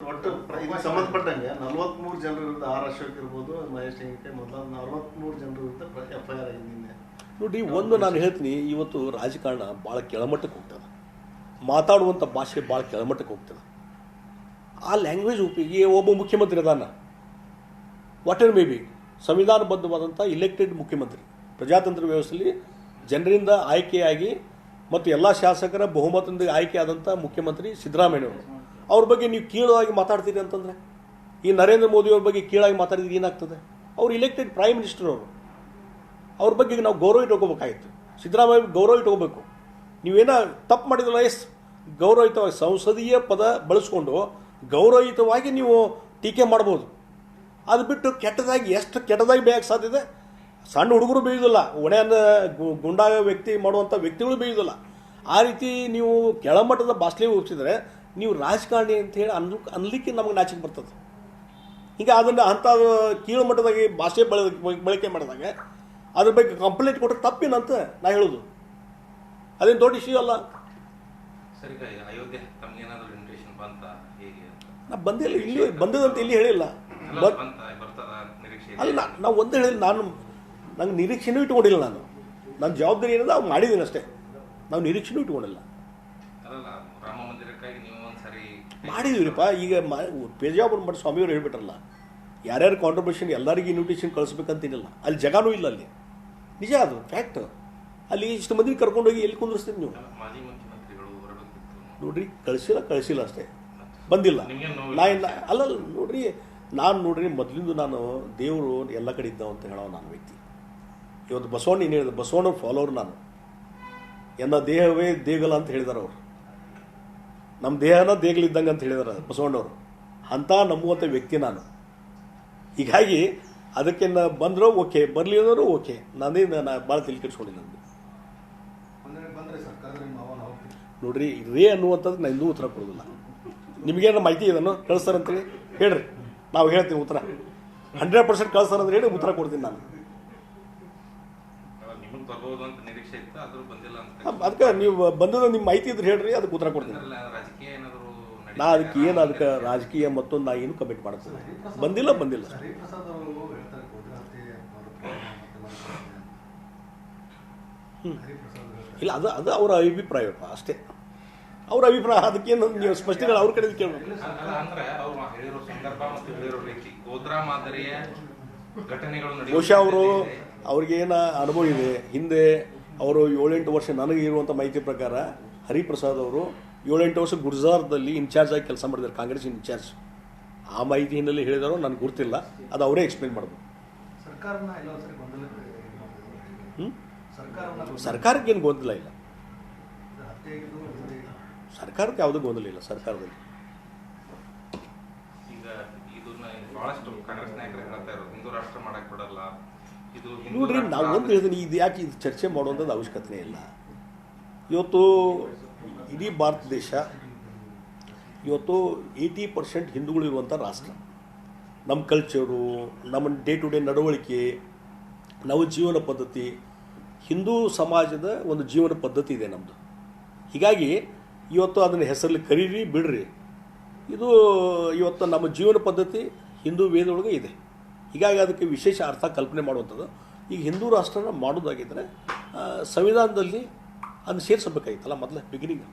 ಒಟ್ಟು ಪ್ರ- ಇದಕ್ಕೆ ಸಂಬಂಧಪಟ್ಟಂಗೆ ನಲವತ್ಮೂರು ಜನರ ವಿರುದ್ಧ ಆರ್ ಅಶೋಕ್ ಇರ್ಬೋದು ಮಹೇಶ್ ಮೊದಲ ನಲವತ್ಮೂರು ಜನರ ವಿರುದ್ಧ ಎಫ್ ಐ ಆರ್ ಆಗಿದೆ ನಿನ್ನೆ. ನೋಡಿ ಒಂದು ನಾನು ಹೇಳ್ತೀನಿ ಇವತ್ತು ರಾಜಕಾರಣ ಭಾಳ ಕೆಳಮಟ್ಟಕ್ಕೆ ಹೋಗ್ತದೆ. ಮಾತಾಡುವಂಥ ಭಾಷೆ ಭಾಳ ಕೆಳಮಟ್ಟಕ್ಕೆ ಹೋಗ್ತದೆ. ಆ ಲ್ಯಾಂಗ್ವೇಜ್ ಉಪಯೋಗಿ ಒಬ್ಬ ಮುಖ್ಯಮಂತ್ರಿ ಅದಾನ. ವಾಟ್ ಎರ್ ಮೇ ಬಿ ಸಂವಿಧಾನಬದ್ಧವಾದಂಥ ಇಲೆಕ್ಟೆಡ್ ಮುಖ್ಯಮಂತ್ರಿ. ಪ್ರಜಾತಂತ್ರ ವ್ಯವಸ್ಥೆಯಲ್ಲಿ ಜನರಿಂದ ಆಯ್ಕೆಯಾಗಿ ಮತ್ತು ಎಲ್ಲ ಶಾಸಕರ ಬಹುಮತದಿಂದ ಆಯ್ಕೆಯಾದಂಥ ಮುಖ್ಯಮಂತ್ರಿ ಸಿದ್ದರಾಮಯ್ಯವರು ಅವ್ರ ಬಗ್ಗೆ ನೀವು ಕೀಳಾಗಿ ಮಾತಾಡ್ತೀರಿ ಅಂತಂದ್ರೆ? ಈ ನರೇಂದ್ರ ಮೋದಿಯವ್ರ ಬಗ್ಗೆ ಕೀಳಾಗಿ ಮಾತಾಡಿದ್ರೆ ಏನಾಗ್ತದೆ? ಅವ್ರು ಇಲೆಕ್ಟೆಡ್ ಪ್ರೈಮ್ ಮಿನಿಸ್ಟರ್ ಅವರು. ಅವ್ರ ಬಗ್ಗೆ ನಾವು ಗೌರವ ಇಟ್ಕೋಬೇಕಾಗಿತ್ತು. ಸಿದ್ದರಾಮಯ್ಯ ಗೌರವ ಇಟ್ಕೋಬೇಕು. ನೀವೇನ ತಪ್ಪು ಮಾಡಿದ್ರಲ್ಲ, ಎಸ್. ಗೌರವಯುತವಾಗಿ ಸಂಸದೀಯ ಪದ ಬಳಸ್ಕೊಂಡು ಗೌರವಯುತವಾಗಿ ನೀವು ಟೀಕೆ ಮಾಡ್ಬೋದು. ಅದು ಬಿಟ್ಟು ಕೆಟ್ಟದಾಗಿ, ಎಷ್ಟು ಕೆಟ್ಟದಾಗಿ ಬೇಯಕ್ಕೆ ಸಾಧ್ಯತೆ ಸಣ್ಣ ಹುಡುಗರು ಬೇಯೋದಿಲ್ಲ ಒಣೆಯನ್ನ ಗುಂಡಾಗ ವ್ಯಕ್ತಿ ಮಾಡುವಂಥ ವ್ಯಕ್ತಿಗಳು ಬೇಯೋದಿಲ್ಲ ಆ ರೀತಿ ನೀವು ಕೆಳಮಟ್ಟದ ಭಾಷೆ ಉಪಸಿದ್ರೆ ನೀವು ರಾಜಕಾರಣಿ ಅಂತ ಹೇಳಿ ಅನ್ ಅನ್ಲಿಕ್ಕೆ ನಮಗೆ ನಾಚಿಕೆ ಬರ್ತದೆ. ಈಗ ಅದನ್ನು ಅಂಥ ಕೀಳು ಮಟ್ಟದಾಗಿ ಭಾಷೆ ಬಳ ಬಳಕೆ ಮಾಡಿದಾಗ ಅದ್ರ ಬಗ್ಗೆ ಕಂಪ್ಲೇಂಟ್ ಕೊಟ್ಟರೆ ತಪ್ಪೇನಂತ ನಾ ಹೇಳೋದು. ಅದೇನು ದೊಡ್ಡ ಇಶ್ಯೂ ಅಲ್ಲ. ಹೇಗೆ ನಾ ಬಂದಿಲ್ಲ ಇಲ್ಲಿ ಬಂದದಂತ ಇಲ್ಲಿ ಹೇಳಿಲ್ಲ. ಅಲ್ಲ ನಾವು ಒಂದೇ ಹೇಳಿಲ್ಲ ನಾನು ನಂಗೆ ನಿರೀಕ್ಷೆನೂ ಇಟ್ಕೊಂಡಿಲ್ಲ ನಾನು. ನನ್ನ ಜವಾಬ್ದಾರಿ ಏನಿದೆ ಅವ್ನು ಮಾಡಿದ್ದೀನಿ ಅಷ್ಟೇ. ನಾವು ನಿರೀಕ್ಷೆನೂ ಇಟ್ಕೊಂಡಿಲ್ಲ. ಮಾಡಿದೀವಿಪ್ಪ ಈಗ ಪೇಜಾಪುರ ಮಠ ಸ್ವಾಮಿಯವರು ಹೇಳ್ಬಿಟ್ರಲ್ಲ ಯಾರ್ಯಾರು ಕಾಂಟ್ರಿಬ್ಯೂಷನ್ ಎಲ್ಲರಿಗೂ ಇನ್ವಿಟೇಷನ್ ಕಳಿಸ್ಬೇಕಂತೇನಿಲ್ಲ ಅಲ್ಲಿ ಜಗಾನೂ ಇಲ್ಲ ಅಲ್ಲಿ. ನಿಜ ಅದು ಫ್ಯಾಕ್ಟ್ ಅಲ್ಲಿ ಇಷ್ಟು ಮಂದಿ ಕರ್ಕೊಂಡೋಗಿ ಎಲ್ಲಿ ಕುಂದಿರ್ಸ್ತೀರಿ ನೀವು? ನೋಡ್ರಿ ಕಳಿಸಿಲ್ಲ ಕಳಿಸಿಲ್ಲ ಅಷ್ಟೇ. ಬಂದಿಲ್ಲ. ನಾ ಇಲ್ಲ ಅಲ್ಲ ನೋಡ್ರಿ ನಾನು ನೋಡ್ರಿ ಮೊದಲಿಂದ ನಾನು ದೇವರು ಎಲ್ಲ ಕಡೆ ಇದ್ದಾವ ಅಂತ ಹೇಳೋ ನಾನು ವ್ಯಕ್ತಿ. ಇವತ್ತು ಬಸವಣ್ಣ ಏನು ಹೇಳಿದ ಬಸವಣ್ಣ ಫಾಲೋವರ್ ನಾನು. ಎನ್ನ ದೇಹವೇ ದೇಗಲ ಅಂತ ಹೇಳಿದಾರೆ ಅವರು. ನಮ್ಮ ದೇಹನ ದೇಗಲಿದ್ದಂಗೆ ಅಂತ ಹೇಳಿದಾರೆ ಬಸವಣ್ಣವರು. ಅಂತ ನಂಬುವಂಥ ವ್ಯಕ್ತಿ ನಾನು. ಹೀಗಾಗಿ ಅದಕ್ಕೆ ನಾ ಬಂದರೂ ಓಕೆ ಬರಲಿ ಅಂದರೂ ಓಕೆ. ನಾನೇ ನಾನು ಭಾಳ ಕೆಡಿಸ್ಕೊಂಡಿಲ್ಲ ನನಗೆ ನೋಡ್ರಿ ರೇ ಅನ್ನುವಂಥದ್ದು ನಾನು ಇನ್ನೂ ಉತ್ತರ ಕೊಡೋದಿಲ್ಲ. ನಿಮಗೇನು ಮಾಹಿತಿ ಇದನ್ನು ಕಳಿಸ್ತಾರಂತೇಳಿ ಹೇಳ್ರಿ. ನಾವು ಹೇಳ್ತೀವಿ ಉತ್ತರ. ಹಂಡ್ರೆಡ್ ಪರ್ಸೆಂಟ್ ಕಳಿಸ್ತಾರಂತ ಹೇಳಿ ಉತ್ತರ ಕೊಡ್ತೀನಿ ನಾನು. ಬರ್ಬೋದು ಅಂತ ನಿರೀಕ್ಷೆ ಇತ್ತು ಆದ್ರೂ ಬಂದಿಲ್ಲ ಅಂತ ಅದಕ್ಕೆ ನೀವು ಬಂದದ ನಿಮ್ಮ ಮಾಹಿತಿ ಇದ್ರೆ ಹೇಳ್ರಿ ಅದಕ್ಕೆ ಉತ್ತರ ಕೊಡ್ತೀನಿ. ರಾಜಕೀಯ ಏನಾದ್ರು ನಾ ಅದಕ್ಕೆ ಏನು ಅದಕ್ಕೆ ರಾಜಕೀಯ ಮತ್ತೊಂದು ನಾ ಏನು ಕಮಿಟ್ ಮಾಡ್ತೀನಿ ಬಂದಿಲ್ಲ ಬಂದಿಲ್ಲ. ಇಲ್ಲ ಅದು ಅದು ಅವರ ಅಭಿಪ್ರಾಯಪ್ಪ ಅಷ್ಟೇ. ಅವ್ರ ಅಭಿಪ್ರಾಯ ಅದಕ್ಕೇನು ನೀವು ಸ್ಪಷ್ಟೀಕರಣ ಅವ್ರ ಕಡೆ ಕೇಳಬೇಕು? ಬಹುಶಃ ಅವರು ಸಾಧ್ಯತೆ ಇದೆ. ಅವ್ರಿಗೆ ಏನ ಅನುಭವ ಇದೆ? ಹಿಂದೆ ಅವರು ಏಳೆಂಟು ವರ್ಷ ನನಗೆ ಇರುವಂಥ ಮಾಹಿತಿ ಪ್ರಕಾರ ಹರಿಪ್ರಸಾದ್ ಅವರು ಏಳೆಂಟು ವರ್ಷ ಗುರ್ಜಾರ್ದಲ್ಲಿ ಇನ್ಚಾರ್ಜ್ ಆಗಿ ಕೆಲಸ ಮಾಡಿದ್ದಾರೆ ಕಾಂಗ್ರೆಸ್ ಇನ್ಚಾರ್ಜ್. ಆ ಮಾಹಿತಿ ಹಿನ್ನೆಲೆ ಹೇಳಿದಾರೋ ನನಗೆ ಗೊತ್ತಿಲ್ಲ. ಅದು ಅವರೇ ಎಕ್ಸ್ಪ್ಲೇನ್ ಗೊಂದಲ- ಸರ್ಕಾರಕ್ಕೆ ಏನು ಗೊಂದಲ ಇಲ್ಲ. ಸರ್ಕಾರಕ್ಕೆ ಯಾವುದೂ ಗೊಂದಲ ಇಲ್ಲ ಸರ್ಕಾರದಲ್ಲಿ. ರಾಷ್ಟ್ರ ಮಾಡಕ್ ಬಿಡಲ್ಲ. ಇದು ನೋಡ್ರಿ ನಾವು ಒಂದು ಹೇಳಿದ್ರೆ ಇದು ಯಾಕೆ ಇದು ಚರ್ಚೆ ಮಾಡುವಂಥದ್ದು ಅವಶ್ಯಕತೆ ಇಲ್ಲ. ಇವತ್ತು ಇಡೀ ಭಾರತ ದೇಶ ಇವತ್ತು ಏಯ್ಟಿ ಪರ್ಸೆಂಟ್ ಹಿಂದೂಗಳು ಇರುವಂಥ ರಾಷ್ಟ್ರ. ನಮ್ಮ ಕಲ್ಚರು ನಮ್ಮ ಡೇ ಟು ಡೇ ನಡವಳಿಕೆ ನಾವು ಜೀವನ ಪದ್ಧತಿ ಹಿಂದೂ ಸಮಾಜದ ಒಂದು ಜೀವನ ಪದ್ಧತಿ ಇದೆ ನಮ್ಮದು ಹೀಗಾಗಿ ಇವತ್ತು ಅದನ್ನು ಹೆಸರಲ್ಲಿ ಕರೀರಿ ಬಿಡ್ರಿ. ಇದು ಇವತ್ತು ನಮ್ಮ ಜೀವನ ಪದ್ಧತಿ ಹಿಂದೂ ವೇದೊಳಗೆ ಇದೆ. ಹೀಗಾಗಿ ಅದಕ್ಕೆ ವಿಶೇಷ ಅರ್ಥ ಕಲ್ಪನೆ ಮಾಡುವಂಥದ್ದು. ಈಗ ಹಿಂದೂ ರಾಷ್ಟ್ರನ ಮಾಡೋದಾಗಿದ್ದರೆ ಸಂವಿಧಾನದಲ್ಲಿ ಅದನ್ನು ಸೇರಿಸಬೇಕಾಗಿತ್ತಲ್ಲ ಮೊದಲೇ ಬಿಗಿನಿಂಗ್